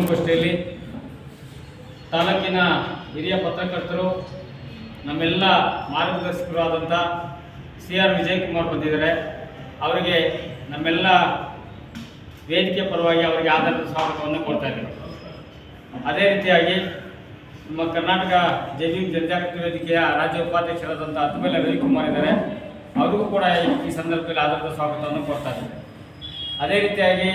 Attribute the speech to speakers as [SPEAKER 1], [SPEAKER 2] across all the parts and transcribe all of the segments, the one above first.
[SPEAKER 1] ಮಾಧ್ಯಮಗೋಷ್ಠಿಯಲ್ಲಿ ತಾಲೂಕಿನ ಹಿರಿಯ ಪತ್ರಕರ್ತರು, ನಮ್ಮೆಲ್ಲ ಮಾರ್ಗದರ್ಶಕರು ಆದಂಥ ಸಿ ಆರ್ ವಿಜಯಕುಮಾರ್ ಬಂದಿದ್ದಾರೆ. ಅವರಿಗೆ ನಮ್ಮೆಲ್ಲ ವೇದಿಕೆ ಪರವಾಗಿ ಅವರಿಗೆ ಆಧಾರದ ಸ್ವಾಗತವನ್ನು ಕೊಡ್ತಾ ಇದ್ದೀವಿ ಅದೇ ರೀತಿಯಾಗಿ ನಮ್ಮ ಕರ್ನಾಟಕ ಜೆ ಜನಜಾಗೃತಿ ವೇದಿಕೆಯ ರಾಜ್ಯ ಉಪಾಧ್ಯಕ್ಷರಾದಂಥ ವಿಜಯ್ ರವಿಕುಮಾರ್ ಇದ್ದಾರೆ. ಅವರಿಗೂ ಕೂಡ ಈ- ಈ ಸಂದರ್ಭದಲ್ಲಿ ಆಧಾರದ ಸ್ವಾಗತವನ್ನು ಕೊಡ್ತಾ ಇದ್ದಾರೆ ಅದೇ ರೀತಿಯಾಗಿ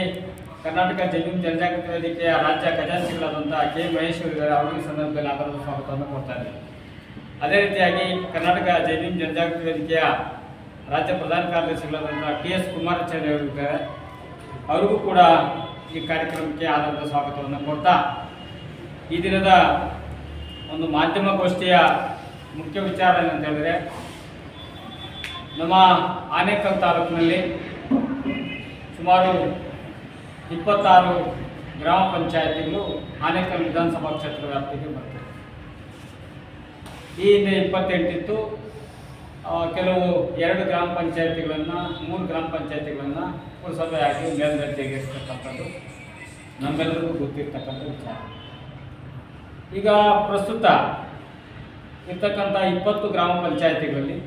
[SPEAKER 1] ಕರ್ನಾಟಕ ಜಮೀನು ಜನಜಾಗೃತಿ ವೇದಿಕೆಯ ರಾಜ್ಯ ಖಜಾಂಚಿಗಳಾದಂಥ ಕೆ ಮಹೇಶ್ವರ ಇದ್ದಾರೆ ಅವರಿಗೆ ಸಂದರ್ಭದಲ್ಲಿ ಆಧಾರದ ಸ್ವಾಗತವನ್ನು ಕೊಡ್ತಾ ಅದೇ ರೀತಿಯಾಗಿ ಕರ್ನಾಟಕ ಜಮೀನು ಜನಜಾಗೃತಿ ವೇದಿಕೆಯ ರಾಜ್ಯ ಪ್ರಧಾನ ಕಾರ್ಯದರ್ಶಿಗಳಾದಂಥ ಟಿ ಎಸ್ ಕುಮಾರಾಚಾರ್ಯ ಅವರು ಇದ್ದಾರೆ. ಅವರಿಗೂ ಕೂಡ ಈ ಕಾರ್ಯಕ್ರಮಕ್ಕೆ ಆಧಾರದ ಸ್ವಾಗತವನ್ನು ಕೊಡ್ತಾ ಈ ದಿನದ ಒಂದು ಮಾಧ್ಯಮಗೋಷ್ಠಿಯ ಮುಖ್ಯ ವಿಚಾರ ಏನಂತ ಹೇಳಿದ್ರೆ, ನಮ್ಮ ಆನೇಕಲ್ ತಾಲೂಕಿನಲ್ಲಿ ಸುಮಾರು ಇಪ್ಪತ್ತಾರು ಗ್ರಾಮ ಪಂಚಾಯತಿಗಳು ಆನೇಕಲ್ ವಿಧಾನಸಭಾ ಕ್ಷೇತ್ರ ವ್ಯಾಪ್ತಿಗೆ ಬರ್ತವೆ ಈ ಹಿಂದೆ ಇಪ್ಪತ್ತೆಂಟಿತ್ತು ಕೆಲವು ಎರಡು ಗ್ರಾಮ ಪಂಚಾಯತಿಗಳನ್ನು, ಮೂರು ಗ್ರಾಮ ಪಂಚಾಯತಿಗಳನ್ನು ಪುರಸಭೆ ಆಗಿ ಮೇಲ್ದರ್ಜೆಗೇರಿಸ್ತಕ್ಕಂಥದ್ದು ನಮ್ಮೆಲ್ಲರಿಗೂ ಗೊತ್ತಿರ್ತಕ್ಕಂಥ ವಿಚಾರ. ಈಗ ಪ್ರಸ್ತುತ ಇರ್ತಕ್ಕಂಥ ಇಪ್ಪತ್ತು ಗ್ರಾಮ ಪಂಚಾಯತಿಗಳಲ್ಲಿ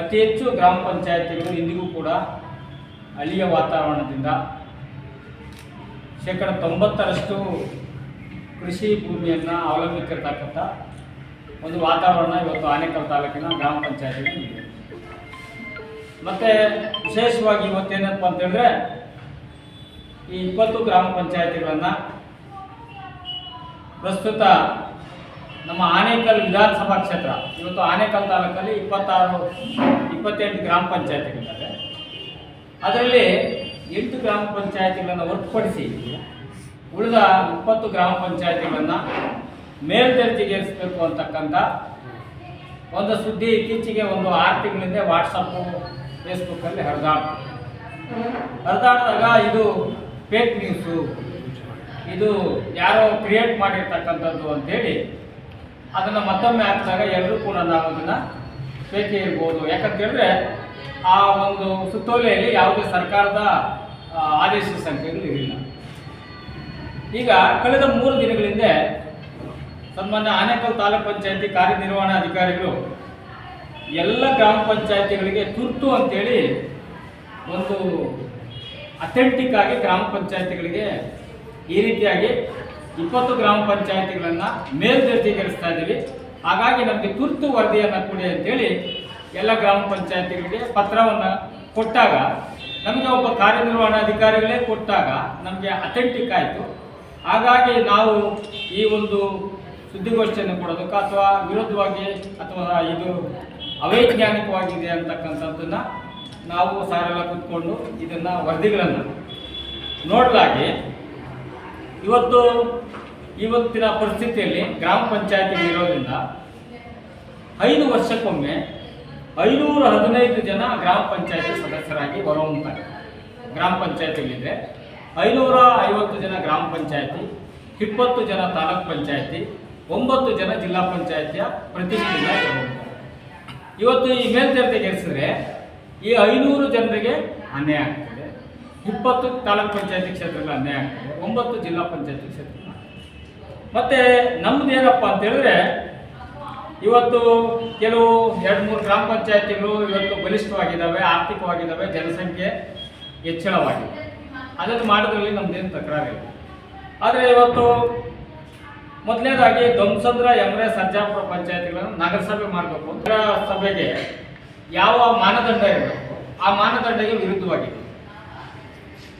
[SPEAKER 1] ಅತಿ ಹೆಚ್ಚು ಗ್ರಾಮ ಪಂಚಾಯತಿಗಳು ಇಂದಿಗೂ ಕೂಡ ಹಳ್ಳಿಯ ವಾತಾವರಣದಿಂದ ಶೇಕಡ ತೊಂಬತ್ತರಷ್ಟು ಕೃಷಿ ಭೂಮಿಯನ್ನು ಅವಲಂಬಿಸಿರ್ತಕ್ಕಂಥ ಒಂದು ವಾತಾವರಣ ಇವತ್ತು ಆನೇಕಲ್ ತಾಲೂಕಿನ ಗ್ರಾಮ ಪಂಚಾಯತಿಗೆ ಇದೆ. ಮತ್ತು ವಿಶೇಷವಾಗಿ ಇವತ್ತೇನಪ್ಪ ಅಂತೇಳಿದ್ರೆ ಈ ಇಪ್ಪತ್ತು ಗ್ರಾಮ ಪಂಚಾಯತಿಗಳನ್ನು ಪ್ರಸ್ತುತ ನಮ್ಮ ಆನೇಕಲ್ ವಿಧಾನಸಭಾ ಕ್ಷೇತ್ರ, ಇವತ್ತು ಆನೇಕಲ್ ತಾಲೂಕಲ್ಲಿ ಇಪ್ಪತ್ತಾರು, ಇಪ್ಪತ್ತೆಂಟು ಗ್ರಾಮ ಪಂಚಾಯತಿಗಳಿದ್ದಾವೆ. ಅದರಲ್ಲಿ ಎಂಟು ಗ್ರಾಮ ಪಂಚಾಯತಿಗಳನ್ನು ಹೊರತುಪಡಿಸಿ ಉಳಿದ ಇಪ್ಪತ್ತು ಗ್ರಾಮ ಪಂಚಾಯತಿಗಳನ್ನು ಮೇಲ್ದರ್ಜೆಗೇರಿಸಬೇಕು ಅಂತಕ್ಕಂಥ ಒಂದು ಸುದ್ದಿ ಇತ್ತೀಚೆಗೆ ಒಂದು ಆರು ತಿಂಗಳಿಂದ ವಾಟ್ಸಪ್ಪು ಫೇಸ್ಬುಕ್ಕಲ್ಲಿ ಹರಿದಾಡ್ತು. ಹರಿದಾಡಿದಾಗ ಇದು ಫೇಕ್ ನ್ಯೂಸು ಇದು ಯಾರೋ ಕ್ರಿಯೇಟ್ ಮಾಡಿರ್ತಕ್ಕಂಥದ್ದು ಅಂತೇಳಿ ಅದನ್ನು ಮತ್ತೊಮ್ಮೆ ಹಾಕಿದಾಗ ಎಲ್ಲರೂ ಕೂಡ ನಾವು ಅದನ್ನು ಬೇಕೇ ಇರ್ಬೋದು. ಯಾಕಂತೇಳಿದ್ರೆ ಆ ಒಂದು ಸುತ್ತೋಲೆಯಲ್ಲಿ ಯಾವುದೇ ಸರ್ಕಾರದ ಆದೇಶ ಸಂಖ್ಯೆಗಳು ಇರಲಿಲ್ಲ. ಈಗ ಕಳೆದ ಮೂರು ದಿನಗಳಿಂದ ಸನ್ಮಾನ್ಯ ಆನೇಕಲ್ ತಾಲೂಕ್ ಪಂಚಾಯತಿ ಕಾರ್ಯನಿರ್ವಹಣಾಧಿಕಾರಿಗಳು ಎಲ್ಲ ಗ್ರಾಮ ಪಂಚಾಯತಿಗಳಿಗೆ ತುರ್ತು ಅಂತೇಳಿ ಒಂದು ಅಥೆಂಟಿಕ್ ಆಗಿ ಗ್ರಾಮ ಪಂಚಾಯತಿಗಳಿಗೆ ಈ ರೀತಿಯಾಗಿ ಇಪ್ಪತ್ತು ಗ್ರಾಮ ಪಂಚಾಯತಿಗಳನ್ನು ಮೇಲ್ದರ್ಜೆಗೇರಿಸ್ತಾ ಇದ್ದೀವಿ. ಹಾಗಾಗಿ ನಮಗೆ ತುರ್ತು ವರದಿಯನ್ನು ಕೊಡಿ ಅಂತೇಳಿ ಎಲ್ಲ ಗ್ರಾಮ ಪಂಚಾಯತಿಗಳಿಗೆ ಪತ್ರವನ್ನು ಕೊಟ್ಟಾಗ, ನಮಗೆ ಒಬ್ಬ ಕಾರ್ಯನಿರ್ವಹಣಾಧಿಕಾರಿಗಳೇ ಕೊಟ್ಟಾಗ ನಮಗೆ ಅಥೆಂಟಿಕ್ ಆಯಿತು. ಹಾಗಾಗಿ ನಾವು ಈ ಒಂದು ಸುದ್ದಿಗೋಷ್ಠಿಯನ್ನು ಕೊಡೋದಕ್ಕೆ ಅಥವಾ ವಿರುದ್ಧವಾಗಿ ಅಥವಾ ಇದು ಅವೈಜ್ಞಾನಿಕವಾಗಿದೆ ಅಂತಕ್ಕಂಥದ್ದನ್ನು ನಾವು ಸಾರೆಲ್ಲ ಕೂತ್ಕೊಂಡು ಇದನ್ನು ವರದಿಗಳನ್ನು ನೋಡಲಾಗಿ, ಇವತ್ತು ಇವತ್ತಿನ ಪರಿಸ್ಥಿತಿಯಲ್ಲಿ ಗ್ರಾಮ ಪಂಚಾಯತಿ ಇರೋದ್ರಿಂದ ಐದು ವರ್ಷಕ್ಕೊಮ್ಮೆ ಐನೂರ ಹದಿನೈದು ಜನ ಗ್ರಾಮ ಪಂಚಾಯತಿ ಸದಸ್ಯರಾಗಿ ಬರುವಂತಾರೆ ಗ್ರಾಮ ಪಂಚಾಯತಿಗಳಿದೆ ಐನೂರ ಐವತ್ತು ಜನ ಗ್ರಾಮ ಪಂಚಾಯತಿ, ಇಪ್ಪತ್ತು ಜನ ತಾಲೂಕ್ ಪಂಚಾಯತಿ, ಒಂಬತ್ತು ಜನ ಜಿಲ್ಲಾ ಪಂಚಾಯತಿಯ ಪ್ರತಿನಿಧಿಗಳಾಗಿ ಹೊರಹೊಮ್ಮುತ್ತಾರೆ ಇವತ್ತು ಈ ಮೇಲ್ದರ್ಜೆಗೇರಿಸಿದ್ರೆ ಈ ಐನೂರು ಜನರಿಗೆ ಅನ್ಯಾಯ ಆಗ್ತದೆ. ಇಪ್ಪತ್ತು ತಾಲೂಕ್ ಪಂಚಾಯತಿ ಕ್ಷೇತ್ರಗಳ ಅನ್ಯಾಯ ಆಗ್ತದೆ. ಒಂಬತ್ತು ಜಿಲ್ಲಾ ಪಂಚಾಯತಿ ಕ್ಷೇತ್ರ ಮತ್ತೆ ನಮ್ದು ಏನಪ್ಪ ಅಂತ ಹೇಳಿದ್ರೆ ಇವತ್ತು ಕೆಲವು ಎರಡು ಮೂರು ಗ್ರಾಮ ಪಂಚಾಯತಿಗಳು ಇವತ್ತು ಬಲಿಷ್ಠವಾಗಿದ್ದಾವೆ, ಆರ್ಥಿಕವಾಗಿದ್ದಾವೆ, ಜನಸಂಖ್ಯೆ ಹೆಚ್ಚಳವಾಗಿದೆ. ಅದನ್ನು ಮಾಡೋದ್ರಲ್ಲಿ ನಮ್ದೇನು ತಕರಾರಿಲ್ಲ. ಆದರೆ ಇವತ್ತು ಮೊದಲನೇದಾಗಿ ಧ್ವಂಸಂದ್ರ ಯಮರೆ ಸರ್ಜಾಪುರ ಪಂಚಾಯತಿಗಳನ್ನು ನಗರಸಭೆ ಮಾಡಬೇಕು ನಗರ ಸಭೆಗೆ ಯಾವ ಮಾನದಂಡ ಇರಬೇಕು, ಆ ಮಾನದಂಡಕ್ಕೆ ವಿರುದ್ಧವಾಗಿದೆ.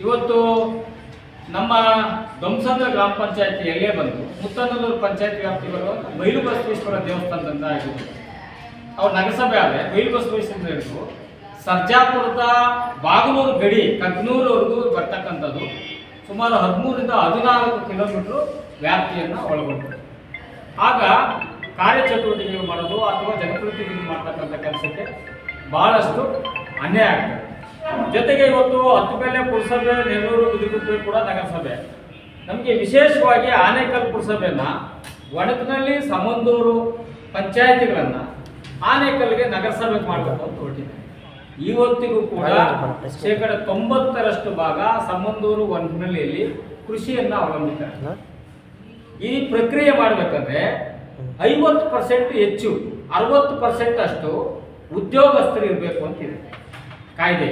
[SPEAKER 1] ಇವತ್ತು ನಮ್ಮ ಧ್ವಂಸಂದ್ರ ಗ್ರಾಮ ಪಂಚಾಯತಿಯಲ್ಲೇ ಬಂದು ಮುತ್ತನಲ್ಲೂರು ಪಂಚಾಯತ್ ವ್ಯಾಪ್ತಿ ಬರುವಂಥ ಬೈಲು ಬಸವೇಶ್ವರ ದೇವಸ್ಥಾನದಿಂದ ಆಗಿದೆ ಅವ್ರ ನಗರಸಭೆ ಆದರೆ ಬೈಲು ಬಸವೇಶ್ವರ ಹಿಡಿದು ಸರ್ಜಾಪುರದ ಬಾಗಲೂರು ಗಡಿ, ಕಗ್ನೂರವರೆಗೂ ಬರ್ತಕ್ಕಂಥದ್ದು. ಸುಮಾರು ಹದಿಮೂರಿಂದ ಹದಿನಾಲ್ಕು ಕಿಲೋಮೀಟ್ರ್ ವ್ಯಾಪ್ತಿಯನ್ನು ಒಳಗೊಂಡಿದೆ. ಆಗ ಕಾರ್ಯಚಟುವಟಿಕೆಗಳು ಮಾಡೋದು ಅಥವಾ ಜನಪ್ರತಿನಿಧಿ ಮಾಡ್ತಕ್ಕಂಥ ಕೆಲಸಕ್ಕೆ ಬಹಳಷ್ಟು ಅನ್ಯಾಯ ಆಗ್ತದೆ. ಜೊತೆಗೆ ಇವತ್ತು ಹತ್ತು ಮೇಲೆ ಪುರಸಭೆ ನೆಲ್ಲೂರು ಬಿದಿರುಗುಪ್ಪೆ ಕೂಡ ನಗರಸಭೆ. ನಮಗೆ ವಿಶೇಷವಾಗಿ ಆನೇಕಲ್ ಪುರಸಭೆಯನ್ನ ಒಣಗಿನಲ್ಲಿ ಸಮಂದೂರು ಪಂಚಾಯತಿಗಳನ್ನು ಆನೇಕಲ್ಗೆ ನಗರಸಭೆ ಮಾಡಬೇಕು ಅಂತ ಹೊರಟಿದೆ. ಇವತ್ತಿಗೂ ಕೂಡ ಶೇಕಡ ತೊಂಬತ್ತರಷ್ಟು ಭಾಗ ಸಮಂದೂರು ಒಣಗಿನಲ್ಲಿಯಲ್ಲಿ ಕೃಷಿಯನ್ನ ಅವಲಂಬಿತ ಈ ಪ್ರಕ್ರಿಯೆ ಮಾಡಬೇಕಂದ್ರೆ ಐವತ್ತು ಪರ್ಸೆಂಟ್ ಹೆಚ್ಚು, ಅರವತ್ತು ಪರ್ಸೆಂಟ್ ಅಷ್ಟು ಉದ್ಯೋಗಸ್ಥರು ಇರಬೇಕು ಅಂತಿದೆ ಕಾಯ್ದೆ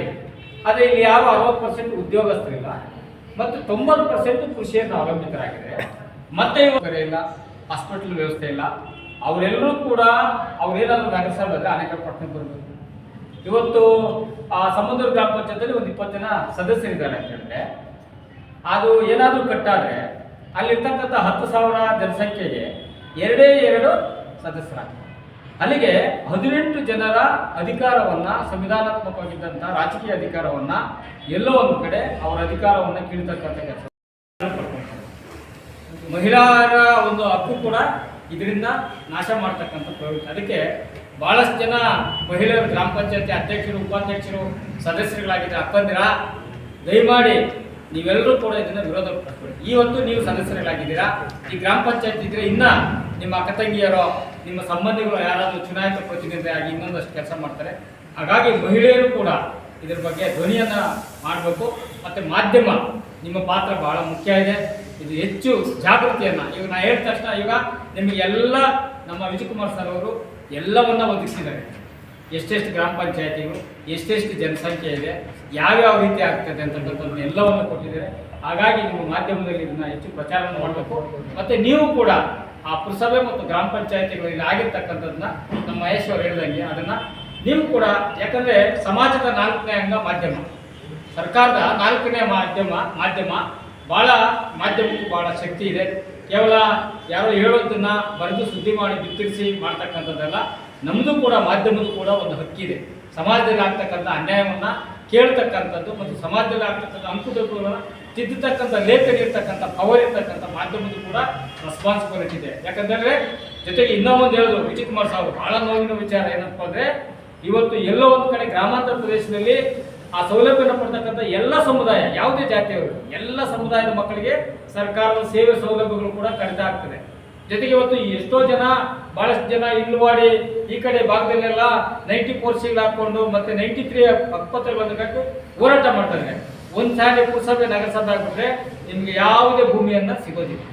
[SPEAKER 1] ಆದರೆ ಇಲ್ಲಿ ಯಾರು ಅರವತ್ತು ಪರ್ಸೆಂಟ್ ಉದ್ಯೋಗಸ್ಥರಿಲ್ಲ, ಮತ್ತು ತೊಂಬತ್ತು ಪರ್ಸೆಂಟ್ ಕೃಷಿಯನ್ನು ಅವಲಂಬಿತರಾಗಿದೆ ಮತ್ತೆ ಇಲ್ಲ ಹಾಸ್ಪಿಟಲ್ ವ್ಯವಸ್ಥೆ ಇಲ್ಲ. ಅವರೆಲ್ಲರೂ ಕೂಡ ಅವ್ರೇನಾದ್ರೂ ನಗರಸಭೆ ಅನೇಕ ಪಟ್ಟಣ ಬರಬೇಕು ಇವತ್ತು, ಆ ಸಮುದ್ರ ಗ್ರಾಮ ಪಂಚಾಯತಲ್ಲಿ ಒಂದು ಇಪ್ಪತ್ತು ಜನ ಸದಸ್ಯರಿದ್ದಾರೆ ಅಂತ ಹೇಳಿದ್ರೆ, ಅದು ಏನಾದರೂ ಕಟ್ಟಾದರೆ ಅಲ್ಲಿರ್ತಕ್ಕಂಥ ಹತ್ತು ಸಾವಿರ ಜನಸಂಖ್ಯೆಗೆ ಎರಡೇ ಎರಡು ಸದಸ್ಯರಾಗ್ತಾರೆ. ಅಲ್ಲಿಗೆ ಹದಿನೆಂಟು ಜನರ ಅಧಿಕಾರವನ್ನ, ಸಂವಿಧಾನಾತ್ಮಕವಾಗಿದ್ದಂಥ ರಾಜಕೀಯ ಅಧಿಕಾರವನ್ನ ಎಲ್ಲೋ ಒಂದು ಕಡೆ ಅವರ ಅಧಿಕಾರವನ್ನ ಕೀಳ್ತಕ್ಕಂಥ ಕೆಲಸ. ಮಹಿಳೆಯರ ಒಂದು ಹಕ್ಕು ಕೂಡ ಇದರಿಂದ ನಾಶ ಮಾಡ್ತಕ್ಕಂಥ ಪ್ರವೃತ್ತಿ. ಅದಕ್ಕೆ ಬಹಳಷ್ಟು ಜನ ಮಹಿಳೆಯರು, ಗ್ರಾಮ ಪಂಚಾಯತಿ ಅಧ್ಯಕ್ಷರು, ಉಪಾಧ್ಯಕ್ಷರು ಸದಸ್ಯರುಗಳಾಗಿದ್ದಾರೆ ಅಪ್ಪಂದಿರ ದಯಮಾಡಿ ನೀವೆಲ್ಲರೂ ಕೂಡ ಇದನ್ನ ವಿರೋಧ ಪಡ್ಕೊಳ್ಳಿ. ಇವತ್ತು ನೀವು ಸದಸ್ಯರುಗಳಾಗಿದ್ದೀರಾ, ಈ ಗ್ರಾಮ ಪಂಚಾಯತ್ ಇದ್ರೆ ಇನ್ನ ನಿಮ್ಮ ಅಕ್ಕ ತಂಗಿಯರೋ ನಿಮ್ಮ ಸಂಬಂಧಿಗಳು ಯಾರಾದರೂ ಚುನಾಯಿತ ಪ್ರತಿನಿಧಿಯಾಗಿ ಇನ್ನೊಂದಷ್ಟು ಕೆಲಸ ಮಾಡ್ತಾರೆ. ಹಾಗಾಗಿ ಮಹಿಳೆಯರು ಕೂಡ ಇದ್ರ ಬಗ್ಗೆ ಧ್ವನಿಯನ್ನ ಮಾಡಬೇಕು. ಮತ್ತೆ ಮಾಧ್ಯಮ ನಿಮ್ಮ ಪಾತ್ರ ಬಹಳ ಮುಖ್ಯ ಇದೆ. ಇದು ಹೆಚ್ಚು ಜಾಗೃತಿಯನ್ನ ಈಗ ನಾ ಹೇಳಿದ ತಕ್ಷಣ ಈಗ ನಿಮಗೆ ಎಲ್ಲ ನಮ್ಮ ವಿಜಯಕುಮಾರ್ ಸರ್ ಅವರು ಎಲ್ಲವನ್ನ ಒದಗಿಸಿದ್ದಾರೆ. ಎಷ್ಟೆಷ್ಟು ಗ್ರಾಮ ಪಂಚಾಯತಿಗಳು, ಎಷ್ಟೆಷ್ಟು ಜನಸಂಖ್ಯೆ ಇದೆ, ಯಾವ್ಯಾವ ರೀತಿ ಆಗ್ತದೆ ಅಂತಕ್ಕಂಥದ್ದು ಎಲ್ಲವನ್ನು ಕೊಟ್ಟಿದ್ದಾರೆ. ಹಾಗಾಗಿ ನಿಮ್ಮ ಮಾಧ್ಯಮದಲ್ಲಿ ಇದನ್ನು ಹೆಚ್ಚು ಪ್ರಚಾರವನ್ನು ಮಾಡಬೇಕು. ಮತ್ತೆ ನೀವು ಕೂಡ ಆ ಪುರಸಭೆ ಮತ್ತು ಗ್ರಾಮ ಪಂಚಾಯತಿಗಳಲ್ಲಿ ಆಗಿರ್ತಕ್ಕಂಥದ್ದನ್ನ ನಮ್ಮ ಮಹೇಶ್ವರ್ ಹೇಳಿದಂಗೆ ಅದನ್ನ ನೀವು ಕೂಡ ಯಾಕಂದ್ರೆ ಸಮಾಜದ ನಾಲ್ಕನೇ ಅಂಗ ಮಾಧ್ಯಮ. ಸರ್ಕಾರದ ನಾಲ್ಕನೇ ಮಾಧ್ಯಮ ಮಾಧ್ಯಮ ಬಹಳ ಮಾಧ್ಯಮಕ್ಕೂ ಭಾಳ ಶಕ್ತಿ ಇದೆ. ಕೇವಲ ಯಾರೋ ಹೇಳೋದನ್ನ ಬರೆದು ಸುದ್ದಿ ಮಾಡಿ ಬಿತ್ತರಿಸಿ ಮಾಡ್ತಕ್ಕಂಥದ್ದೆಲ್ಲ ನಮ್ಮದು ಕೂಡ ಮಾಧ್ಯಮದ ಕೂಡ ಒಂದು ಹಕ್ಕಿದೆ. ಸಮಾಜದಲ್ಲಿ ಆಗ್ತಕ್ಕಂಥ ಅನ್ಯಾಯವನ್ನ ಕೇಳ್ತಕ್ಕಂಥದ್ದು ಮತ್ತು ಸಮಾಜದಲ್ಲಿ ಆಗ್ತಕ್ಕಂಥ ಅಂಕುಡೊಂಕುಗಳನ್ನ ತಿದ್ದತಕ್ಕಂಥ ಲೇಖನ ಇರ್ತಕ್ಕಂಥ ಪವರ್ ಇರ್ತಕ್ಕಂಥ ಮಾಧ್ಯಮದ ಕೂಡ ರೆಸ್ಪಾನ್ಸಿಬಿಲಿಟಿ ಇದೆ ಯಾಕಂದ್ರೆ ಜೊತೆಗೆ ಇನ್ನೂ ಒಂದು ಹೇಳೋದು ವಿಜಯ್ ಕುಮಾರ್ ಸಾವು ಬಹಳ ನೋವಿನ ವಿಚಾರ ಏನಪ್ಪ ಅಂದ್ರೆ, ಇವತ್ತು ಎಲ್ಲೋ ಒಂದು ಕಡೆ ಗ್ರಾಮಾಂತರ ಪ್ರದೇಶದಲ್ಲಿ ಆ ಸೌಲಭ್ಯನ ಪಡ್ತಕ್ಕಂಥ ಎಲ್ಲ ಸಮುದಾಯ, ಯಾವುದೇ ಜಾತಿಯವರು, ಎಲ್ಲ ಸಮುದಾಯದ ಮಕ್ಕಳಿಗೆ ಸರ್ಕಾರದ ಸೇವೆ ಸೌಲಭ್ಯಗಳು ಕೂಡ ಕಡಿತ ಆಗ್ತದೆ. ಜೊತೆಗೆ ಇವತ್ತು ಎಷ್ಟೋ ಜನ, ಬಹಳಷ್ಟು ಜನ ಇಲ್ವಾಡಿ ಈ ಕಡೆ ಭಾಗದಲ್ಲೆಲ್ಲ ನೈಂಟಿ ಫೋರ್ ಸಿಲ್ ಹಾಕೊಂಡು ಮತ್ತೆ ನೈಂಟಿ ತ್ರೀ ಬಂದಬೇಕು ಹೋರಾಟ ಮಾಡ್ತಾರೆ ಒಂದ್ ಸಾರಿ ಪುರಸಭೆ, ನಗರಸಭೆ ಆಗಿಬಿಟ್ರೆ ನಿಮಗೆ ಯಾವುದೇ ಭೂಮಿಯನ್ನು ಸಿಗೋದಿಲ್ಲ.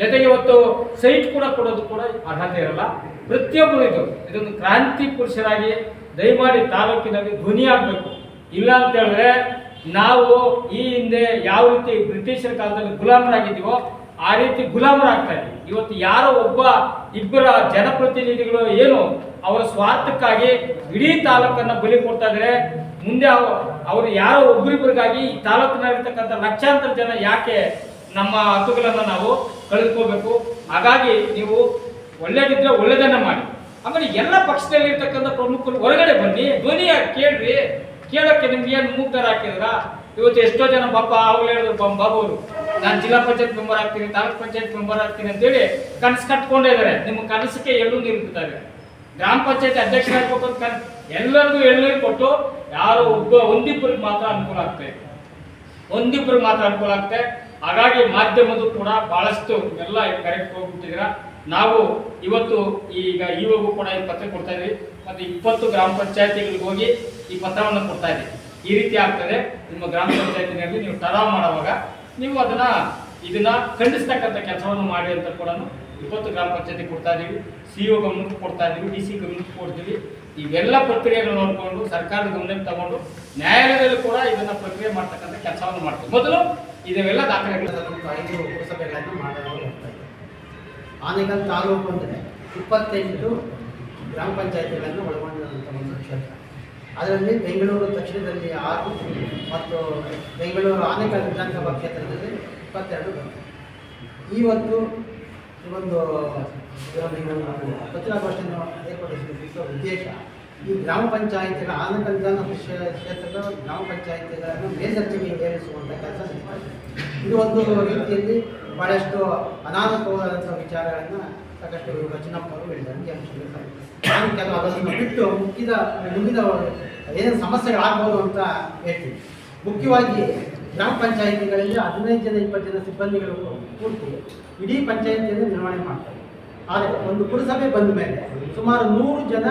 [SPEAKER 1] ಜೊತೆಗೆ ಇವತ್ತು ಸೈಟ್ ಕೂಡ ಕೊಡೋದು ಕೂಡ ಅರ್ಹತೆ ಇರಲ್ಲ. ಪ್ರತಿಯೊಬ್ಬರು ಇದು, ಇದೊಂದು ಕ್ರಾಂತಿ ಪುರುಷರಾಗಿ ದಯಮಾಡಿ ತಾಲೂಕಿನಲ್ಲಿ ಧ್ವನಿ ಆಗಬೇಕು ಇಲ್ಲ ಅಂತ ಹೇಳಿದ್ರೆ ನಾವು ಈ ಹಿಂದೆ ಯಾವ ರೀತಿ ಬ್ರಿಟಿಷರ ಕಾಲದಲ್ಲಿ ಗುಲಾಮರಾಗಿದ್ದೀವೋ ಆ ರೀತಿ ಗುಲಾಮರಾಗ್ತಾ ಇದ್ದೀವಿ ಇವತ್ತು ಯಾರೋ ಒಬ್ಬ ಇಬ್ಬರ ಜನಪ್ರತಿನಿಧಿಗಳು ಏನು ಅವರ ಸ್ವಾರ್ಥಕ್ಕಾಗಿ ಇಡೀ ತಾಲೂಕನ್ನು ಬಲಿ ಕೊಡ್ತಾ ಇದ್ದಾರೆ. ಮುಂದೆ ಅವ- ಅವರು ಯಾರೋ ಒಬ್ಬರಿಬ್ಬರಿಗಾಗಿ ಈ ತಾಲೂಕಿನಲ್ಲಿರ್ತಕ್ಕಂಥ ಲಕ್ಷಾಂತರ ಜನ ಯಾಕೆ ನಮ್ಮ ಹಕ್ಕುಗಳನ್ನು ನಾವು ಕಳೆದುಕೋಬೇಕು ಹಾಗಾಗಿ ನೀವು ಒಳ್ಳೇದಿದ್ರೆ ಒಳ್ಳೇದನ್ನ ಮಾಡಿ. ಆಮೇಲೆ ಎಲ್ಲ ಪಕ್ಷದಲ್ಲಿ ಇರ್ತಕ್ಕಂಥ ಪ್ರಮುಖರು ಹೊರಗಡೆ ಬನ್ನಿ ಧ್ವನಿ ಕೇಳ್ರಿ. ಕೇಳೋಕ್ಕೆ ನಿಮ್ಗೆ ಏನು ಮೂಗ್ದಾರ ಹಾಕಿದ್ರ? ಇವತ್ತು ಎಷ್ಟೋ ಜನ ಪಾಪ ಅವ್ರು ಹೇಳಿದ್ರು ಬಾಬು ನಾನು ಜಿಲ್ಲಾ ಪಂಚಾಯತ್ ಮೆಂಬರ್ ಆಗ್ತೀನಿ, ತಾಲೂಕ್ ಪಂಚಾಯತ್ ಮೆಂಬರ್ ಆಗ್ತೀನಿ ಅಂತೇಳಿ ಕನಸು ಕಟ್ಕೊಂಡೇ ಇದ್ದಾರೆ ನಿಮ್ಮ ಕನಸಿಗೆ ಎಲ್ಲೂ ಬಿಡ್ತಾರೆ ಗ್ರಾಮ ಪಂಚಾಯತ್ ಅಧ್ಯಕ್ಷ ಆಗ್ಬೇಕು ಅಂತ ಎಲ್ಲರಿಗೂ ಎಳ್ನೀರು ಕೊಟ್ಟು ಯಾರು ಒಬ್ಬ ಒಂದಿಬ್ಬರಿಗೆ ಮಾತ್ರ ಅನುಕೂಲ ಆಗ್ತಾ ಇದೆ ಒಂದಿಬ್ಬರಿಗೆ ಮಾತ್ರ ಅನುಕೂಲ ಆಗುತ್ತೆ ಹಾಗಾಗಿ ಮಾಧ್ಯಮದ ಕೂಡ ಬಹಳಷ್ಟು ಎಲ್ಲ ಕರೆಕ್ಟ್ ಹೋಗ್ಬಿಟ್ಟಿದ್ದೀರಾ. ನಾವು ಇವತ್ತು ಈಗ ಇವಾಗೂ ಕೂಡ ಈ ಪತ್ರ ಕೊಡ್ತಾ ಇದೀವಿ ಮತ್ತೆ ಇಪ್ಪತ್ತು ಗ್ರಾಮ ಪಂಚಾಯತಿಗಳಿಗೆ ಹೋಗಿ ಈ ಪತ್ರವನ್ನು ಕೊಡ್ತಾ ಇದ್ದೀವಿ. ಈ ರೀತಿ ಆಗ್ತದೆ. ನಿಮ್ಮ ಗ್ರಾಮ ಪಂಚಾಯತಿನಲ್ಲಿ ನೀವು ಟರಾವ್ ಮಾಡುವಾಗ ನೀವು ಅದನ್ನ ಇದನ್ನ ಖಂಡಿಸ್ತಕ್ಕಂಥ ಕೆಲಸವನ್ನು ಮಾಡಿ ಅಂತ ಕೂಡ ಇಪ್ಪತ್ತು ಗ್ರಾಮ ಪಂಚಾಯತಿ ಕೊಡ್ತಾ ಇದೀವಿ ಸಿ ಒ ಗಮನಕ್ಕೆ ಕೊಡ್ತಾ ಇದೀವಿ ಡಿ ಸಿ ಗಮನಕ್ಕೆ ಕೊಡ್ತೀವಿ. ಇವೆಲ್ಲ ಪ್ರಕ್ರಿಯೆಗಳು ನೋಡಿಕೊಂಡು ಸರ್ಕಾರದ ಗಮನಕ್ಕೆ ತಗೊಂಡು ನ್ಯಾಯಾಲಯದಲ್ಲಿ ಕೂಡ ಇದನ್ನ ಪ್ರಕ್ರಿಯೆ ಮಾಡ್ತಕ್ಕಂಥ ಕೆಲಸವನ್ನು ಮಾಡ್ತೀವಿ. ಮೊದಲು ಇದೆಲ್ಲ
[SPEAKER 2] ದಾಖಲೆಗಳನ್ನು ಐದು ತಾಲೂಕು ಅಂದರೆ ಇಪ್ಪತ್ತೆಂಟು ಗ್ರಾಮ ಪಂಚಾಯತಿಗಳನ್ನು ಒಳಗೊಂಡಿರುವಂಥ ಒಂದು ಕ್ಷೇತ್ರ. ಅದರಲ್ಲಿ ಬೆಂಗಳೂರು ದಕ್ಷಿಣದಲ್ಲಿ ಆರು ಮತ್ತು ಬೆಂಗಳೂರು ಆನೇಕಲ್ ವಿಧಾನಸಭಾ ಕ್ಷೇತ್ರದಲ್ಲಿ ಇಪ್ಪತ್ತೆರಡು ಬರ್ತದೆ ಇವತ್ತು ಈ ಒಂದು ಪತ್ರಿಕಾಗೋಷ್ಠಿಯನ್ನು ಏರ್ಪಡಿಸಿದ ಉದ್ದೇಶ ಈ ಗ್ರಾಮ ಪಂಚಾಯಿತಿಗಳ ಆನಕಲ್ಯಾಣ ಕ್ಷೇತ್ರದ ಗ್ರಾಮ ಪಂಚಾಯತಿಗಳನ್ನು ಮೇಲ್ದರ್ಜೆಗೆ ಏರಿಸುವಂಥ ಕೆಲಸ ಇದೆ. ಒಂದು ರೀತಿಯಲ್ಲಿ ಬಹಳಷ್ಟು ಅನಾನುಕೂಲವಾದಂಥ ವಿಚಾರಗಳನ್ನು ಸಾಕಷ್ಟು ಹೇಳಿದ್ದಾರೆ. ಕೆಲವು ನಾನು ಕೆಲವು ಅದನ್ನು ಬಿಟ್ಟು ಮುಖ್ಯದ ಮುಗಿದ ಏನೇನು ಸಮಸ್ಯೆಗಳಾಗ್ಬೋದು ಅಂತ ಹೇಳ್ತೀನಿ. ಮುಖ್ಯವಾಗಿ ಗ್ರಾಮ ಪಂಚಾಯಿತಿಗಳಲ್ಲಿ ಹದಿನೈದು ಜನ ಇಪ್ಪತ್ತು ಜನ ಸಿಬ್ಬಂದಿಗಳು ಪೂರ್ತಿ ಇಡೀ ಪಂಚಾಯತಿಯನ್ನು ನಿರ್ವಹಣೆ ಮಾಡ್ತಾರೆ. ಆದರೆ ಒಂದು ಪುರಸಭೆ ಬಂದ ಮೇಲೆ ಸುಮಾರು ನೂರು ಜನ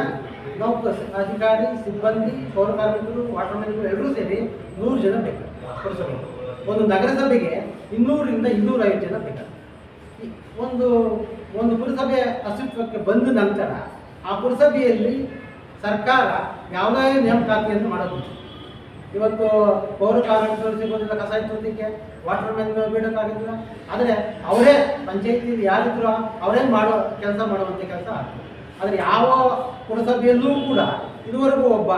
[SPEAKER 2] ನೌಕರ, ಅಧಿಕಾರಿ, ಸಿಬ್ಬಂದಿ, ಪೌರ ಕಾರ್ಮಿಕರು, ವಾಟರ್ ಮ್ಯಾನ್ಗಳು ಎಲ್ಲರೂ ಸೇರಿ ನೂರು ಜನ ಬೇಕು ಪುರಸಭೆ ಒಂದು ನಗರಸಭೆಗೆ ಇನ್ನೂರಿಂದ ಇನ್ನೂರೈವತ್ತು ಜನ ಬೇಕಾಗ್ತದೆ ಒಂದು ಒಂದು ಪುರಸಭೆ ಅಸ್ತಿತ್ವಕ್ಕೆ ಬಂದ ನಂತರ ಆ ಪುರಸಭೆಯಲ್ಲಿ ಸರ್ಕಾರ ಯಾವುದೇ ನೇಮಕಾತಿಯನ್ನು ಮಾಡೋದಿಲ್ಲ. ಇವತ್ತು ಪೌರ ಕಾರ್ಮಿಕರು ಸಿಗೋದಿಲ್ಲ ಕಸ ಎತ್ತೋದಕ್ಕೆ ವಾಟರ್ ಮ್ಯಾನ್ ಬಿಡೋಕ್ಕಾಗಿಲ್ಲ ಆದರೆ ಅವರೇ ಪಂಚಾಯತಿಯಲ್ಲಿ ಯಾರಿದ್ರು ಅವರೇ ಮಾಡೋ ಕೆಲಸ ಮಾಡುವಂಥ ಕೆಲಸ ಆದರೆ ಯಾವ ಪುರಸಭೆಯಲ್ಲೂ ಕೂಡ ಇದುವರೆಗೂ ಒಬ್ಬ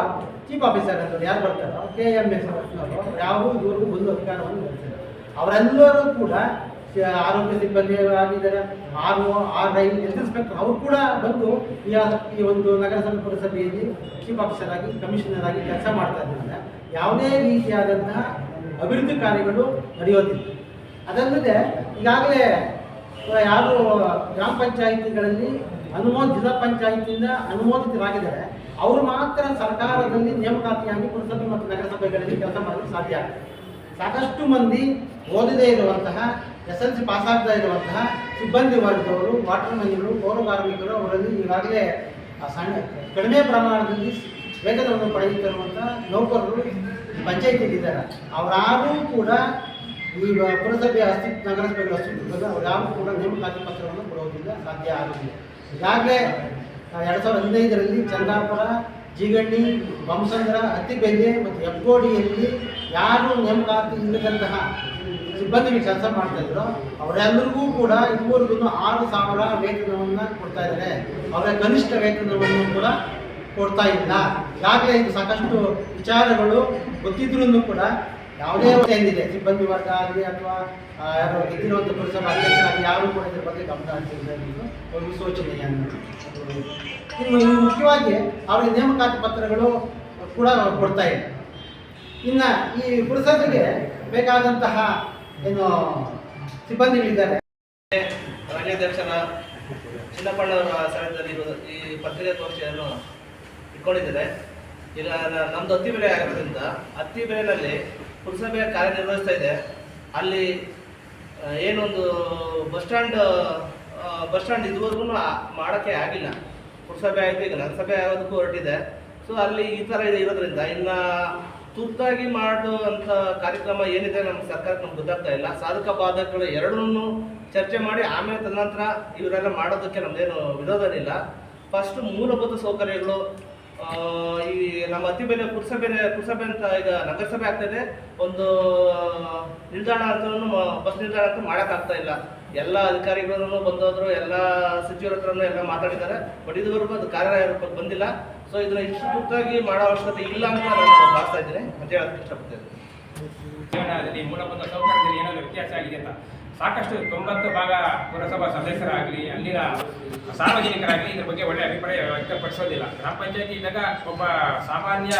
[SPEAKER 2] ಚೀಫ್ ಆಫೀಸರ್ ಅಂತ ಯಾರು ಬರ್ತಾರೋ? ಕೆ ಎಂ ಎಸ್ ಅವರು. ಯಾವ ಇದುವರೆಗೂ ಒಂದು ಅಧಿಕಾರವನ್ನು ಅವರೆಲ್ಲರೂ ಕೂಡ ಆರೋಗ್ಯ ಸಿಬ್ಬಂದಿ ಆಗಿದ್ದಾರೆ. R O R I health inspector ಅವರು ಕೂಡ ಬಂದು ಈ ಒಂದು ನಗರಸಭೆ ಪುರಸಭೆಯಲ್ಲಿ ಚೀಫ್ ಆಫೀಸರ್ ಆಗಿ ಕಮಿಷನರ್ ಆಗಿ ಕೆಲಸ ಮಾಡ್ತಾ ಇದ್ದರಿಂದ ಯಾವುದೇ ರೀತಿಯಾದಂತಹ ಅಭಿವೃದ್ಧಿ ಕಾರ್ಯಗಳು ನಡೆಯೋದಿಲ್ಲ. ಅದಲ್ಲದೆ ಈಗಾಗಲೇ ಯಾರು ಗ್ರಾಮ ಪಂಚಾಯಿತಿಗಳಲ್ಲಿ ಅನುಮೋದಿತ ಪಂಚಾಯಿತಿಯಿಂದ ಅನುಮೋದಿತರಾಗಿದ್ದಾರೆ, ಅವರು ಮಾತ್ರ ಸರ್ಕಾರದಲ್ಲಿ ನೇಮಕಾತಿಯಾಗಿ ಪುರಸಭೆ ಮತ್ತು ನಗರಸಭೆಗಳಲ್ಲಿ ಕೆಲಸ ಮಾಡಲು ಸಾಧ್ಯ ಸಾಕಷ್ಟು ಮಂದಿ ಓದದೇ ಇರುವಂತಹ ಎಸ್ ಎಲ್ ಸಿ ಪಾಸ್ ಆಗದೇ ಇರುವಂತಹ ಸಿಬ್ಬಂದಿ ವರ್ಗದವರು ವಾಟರ್ ಮನಿಗಳು ಪೌರ ಕಾರ್ಮಿಕರು ಅವರಲ್ಲಿ ಈಗಾಗಲೇ ಸಣ್ಣ ಕಡಿಮೆ ಪ್ರಮಾಣದಲ್ಲಿ ವೇತನವನ್ನು ಪಡೆಯುತ್ತಿರುವಂತಹ ನೌಕರರು ಪಂಚಾಯತಿಗಿದ್ದಾರೆ ಅವರಾರೂ ಕೂಡ ಈ ಪುರಸಭೆ ಅಸ್ತಿತ್ವ ನಗರಸಭೆಗಳ ಅಸ್ತಿತ್ವದಲ್ಲಿ ಕೂಡ ನೇಮಕಾತಿ ಪತ್ರವನ್ನು ಕೊಡುವುದಿಲ್ಲ ಸಾಧ್ಯ ಆಗುವುದಿಲ್ಲ ಈಗಾಗಲೇ ಎರಡು ಸಾವಿರದ ಹದಿನೈದರಲ್ಲಿ ಚಂದಾಪುರ, ಜಿಗಣ್ಣಿ ಬಂಸಂದ್ರ ಅತ್ತಿಬೆಲೆ ಮತ್ತು ಹೆಬ್ಬೋಡಿಯಲ್ಲಿ ಯಾರು ನೇಮಕಾತಿ ಇಲ್ಲದಂತಹ ಸಿಬ್ಬಂದಿಗೆ ಕೆಲಸ ಮಾಡ್ತಾ ಇದ್ರು. ಅವರೆಲ್ಲರಿಗೂ ಕೂಡ ಇವರಿಗೂ ಆರು ಸಾವಿರ ವೇತನವನ್ನು ಕೊಡ್ತಾ ಇದ್ದಾರೆ. ಅವರ ಕನಿಷ್ಠ ವೇತನವನ್ನು ಕೂಡ ಕೊಡ್ತಾ ಇಲ್ಲ. ಈಗಾಗಲೇ ಇದು ಸಾಕಷ್ಟು ವಿಚಾರಗಳು ಗೊತ್ತಿದ್ರೂ ಕೂಡ ಯಾವುದೇ ಏನಿದೆ, ಸಿಬ್ಬಂದಿ ವರ್ಗ ಆಗಲಿ ಅಥವಾ ಯಾರು ಗೆದ್ದಿರುವಂಥ ಪುರಸಭಾ ಅಧ್ಯಕ್ಷರಾಗಲಿ ಯಾರು ಕೂಡ ಇದ್ರ ಬಗ್ಗೆ ಗಮನ ಹರಿಸಿಲ್ಲ ಅನ್ನೋದು ಒಂದು ಸೂಚನೆ ಇನ್ನು ಇನ್ನು ಮುಖ್ಯವಾಗಿ ಅವರಿಗೆ ನೇಮಕಾತಿ ಪತ್ರಗಳು ಕೂಡ ಕೊಡ್ತಾ ಇಲ್ಲ. ಇನ್ನು ಈ ಪುರಸಭೆಗೆ ಬೇಕಾದಂತಹ ಏನು ಸಿಬ್ಬಂದಿಗಳಿದ್ದಾರೆ.
[SPEAKER 3] ರಾಜ್ಯಾಧ್ಯಕ್ಷರ ಚಿನ್ನಪ್ಪಣ್ಣವರ ಸ್ಥಳದಲ್ಲಿ ಈ ಪತ್ರಿಕಾಗೋಷ್ಠಿಯನ್ನು ಇಟ್ಕೊಂಡಿದ್ದಾರೆ ಈಗ ನಮ್ದು ಹತ್ತಿ ಬೆಳೆ ಆಗಿರೋದ್ರಿಂದ ಹತ್ತಿ ಬೆಳೆಯಲ್ಲಿ ಪುರಸಭೆ ಕಾರ್ಯನಿರ್ವಹಿಸ್ತಾ ಇದೆ. ಅಲ್ಲಿ ಏನೊಂದು ಬಸ್ ಸ್ಟ್ಯಾಂಡ್ ಬಸ್ ಸ್ಟ್ಯಾಂಡ್ ಇದುವರೆಗೂ ಮಾಡೋಕ್ಕೆ ಆಗಿಲ್ಲ. ಪುರಸಭೆ ಆಯಿತು, ಈಗ ನಗರಸಭೆ ಆಗೋದಕ್ಕೂ ಹೊರಟಿದೆ. ಸೊ ಅಲ್ಲಿ ಈ ಥರ ಇದೆ ಇರೋದ್ರಿಂದ ಇನ್ನು ತುರ್ತಾಗಿ ಮಾಡುವಂಥ ಕಾರ್ಯಕ್ರಮ ಏನಿದೆ ನಮ್ಮ ಸರ್ಕಾರಕ್ಕೆ ನಮ್ಗೆ ಗೊತ್ತಾಗ್ತಾ ಇಲ್ಲ. ಸಾಧಕ ಬಾಧಕಗಳು ಎರಡನ್ನೂ ಚರ್ಚೆ ಮಾಡಿ ಆಮೇಲೆ ತದನಂತರ ಇವರೆಲ್ಲ ಮಾಡೋದಕ್ಕೆ ನಮ್ದೇನು ವಿರೋಧನಿಲ್ಲ. ಫಸ್ಟ್ ಮೂಲಭೂತ ಸೌಕರ್ಯಗಳು ಈ ನಮ್ಮ ಅತಿ ಬೆಲೆ ಪುರಸಭೆ ಪುರಸಭೆ ಅಂತ ಈಗ ನಗರಸಭೆ ಆಗ್ತಾಯಿದೆ ಒಂದು ನಿಲ್ದಾಣ ಅಂತ ಬಸ್ ನಿಲ್ದಾಣ ಅಂತ ಮಾಡೋಕ್ಕಾಗ್ತಾ ಇಲ್ಲ. ಎಲ್ಲ ಅಧಿಕಾರಿಗಳನ್ನು ಬಂದೋದ್ರು, ಎಲ್ಲ ಸಚಿವರ ಹತ್ರನೂ ಎಲ್ಲ ಮಾತಾಡಿದ್ದಾರೆ. ಬಟ್ ಇದುವರೆಗೂ ಅದು ಕಾರ್ಯರೂಪಕ್ಕೆ ಬಂದಿಲ್ಲ. ಸೊ ಇದನ್ನ ಇಷ್ಟು ತುರ್ತಾಗಿ ಮಾಡೋ ಅವಶ್ಯಕತೆ ಇಲ್ಲ ಅಂತ ನಾನು ಭಾವಿಸ್ತಾ ಇದ್ದೀನಿ ಅಂತ ಹೇಳಕ್ಕೆ ಇಷ್ಟಪಡ್ತೇನೆ.
[SPEAKER 4] ಮೂಲಭೂತ ಸೌಕರ್ಯದಲ್ಲಿ ಏನಾದರೂ ವ್ಯತ್ಯಾಸ ಆಗಿದೆ ಅಂತ ಸಾಕಷ್ಟು ತೊಂಬತ್ತು ಭಾಗ ಪುರಸಭಾ ಸದಸ್ಯರಾಗಲಿ, ಅಲ್ಲಿನ ಸಾರ್ವಜನಿಕರಾಗಲಿ ಇದ್ರ ಬಗ್ಗೆ ಒಳ್ಳೆ ಅಭಿಪ್ರಾಯ ವ್ಯಕ್ತಪಡಿಸೋದಿಲ್ಲ. ಗ್ರಾಮ ಪಂಚಾಯತಿ ಇದ್ದಾಗ ಒಬ್ಬ ಸಾಮಾನ್ಯ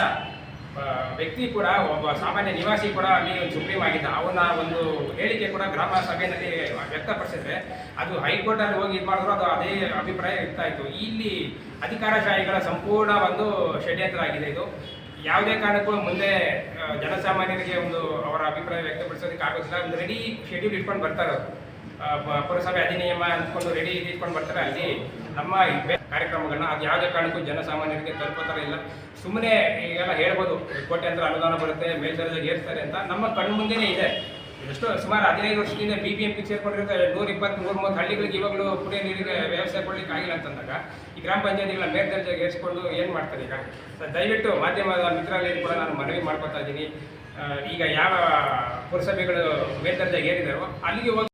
[SPEAKER 4] ವ್ಯಕ್ತಿ ಕೂಡ, ಒಬ್ಬ ಸಾಮಾನ್ಯ ನಿವಾಸಿ ಕೂಡ ಅಲ್ಲಿ ಒಂದು ಸುಪ್ರೀಂ ಆಗಿದ್ದ. ಅವನ ಒಂದು ಹೇಳಿಕೆ ಕೂಡ ಗ್ರಾಮ ಸಭೆಯಲ್ಲಿ ವ್ಯಕ್ತಪಡಿಸಿದ್ರೆ ಅದು ಹೈಕೋರ್ಟಲ್ಲಿ ಹೋಗಿ ಇದು ಮಾಡಿದ್ರು ಅದು ಅದೇ ಅಭಿಪ್ರಾಯ ಇರ್ತಾ ಇತ್ತು. ಇಲ್ಲಿ ಅಧಿಕಾರಶಾಹಿಗಳ ಸಂಪೂರ್ಣ ಒಂದು ಷಡ್ಯಂತ್ರ ಆಗಿದೆ ಇದು. ಯಾವುದೇ ಕಾರಣಕ್ಕೂ ಮುಂದೆ ಜನಸಾಮಾನ್ಯರಿಗೆ ಒಂದು ಅವರ ಅಭಿಪ್ರಾಯ ವ್ಯಕ್ತಪಡಿಸೋದಕ್ಕೆ ಆಗೋದಿಲ್ಲ. ಒಂದು ರೆಡಿ ಶೆಡ್ಯೂಲ್ ಇಟ್ಕೊಂಡು ಬರ್ತಾರೆ ಅವರು. ಪುರಸಭೆ ಅಧಿನಿಯಮ ಅಂದ್ಕೊಂಡು ರೆಡಿ ಇಟ್ಕೊಂಡು ಬರ್ತಾರೆ. ಅಲ್ಲಿ ನಮ್ಮ ಕಾರ್ಯಕ್ರಮಗಳನ್ನ ಅದು ಯಾವುದೇ ಕಾರಣಕ್ಕೂ ಜನಸಾಮಾನ್ಯರಿಗೆ ತಲುಪೋತರ ಇಲ್ಲ. ಸುಮ್ಮನೆ ಈಗೆಲ್ಲ ಹೇಳ್ಬೋದು, ಕೋಟ್ಯಾಂತರ ಅನುದಾನ ಬರುತ್ತೆ, ಮೇಲ್ದರ್ಜೆಗೆ ಏರ್ತಾರೆ ಅಂತ. ನಮ್ಮ ಕಣ್ಮುಂದೇನೆ ಮುಂದೆನೇ ಇದೆ. ಎಷ್ಟೋ ಸುಮಾರು ಹದಿನೈದು ವರ್ಷದಿಂದ ಬಿ ಬಿ ಎಂ ಪಿ ಸೇರ್ಕೊಂಡಿರೋ ನೂರ ಇಪ್ಪತ್ತು, ನೂರ ಮೂವತ್ತು ಹಳ್ಳಿಗಳಿಗೆ ಇವಾಗಲೂ ಕುಡಿಯೋ ನೀರಿಗೆ ವ್ಯವಸ್ಥೆ ಕೊಡ್ಲಿಕ್ಕೆ ಆಗಿಲ್ಲ ಅಂತಂದಾಗ ಈ ಗ್ರಾಮ ಪಂಚಾಯತಿಗಳ ಮೇಲ್ದರ್ಜೆಗೆ ಏರಿಸ್ಕೊಂಡು ಏನು ಮಾಡ್ತಾರೆ ಈಗ? ದಯವಿಟ್ಟು ಮಾಧ್ಯಮದ ಮಿತ್ರರಲ್ಲಿ ಕೂಡ ನಾನು ಮನವಿ ಮಾಡ್ಕೊತಾ ಇದ್ದೀನಿ. ಈಗ ಯಾವ ಪುರಸಭೆಗಳು ಮೇಲ್ದರ್ಜೆಗೆ ಏರಿದಾರೋ ಅಲ್ಲಿಗೆ ಹೋಗಿ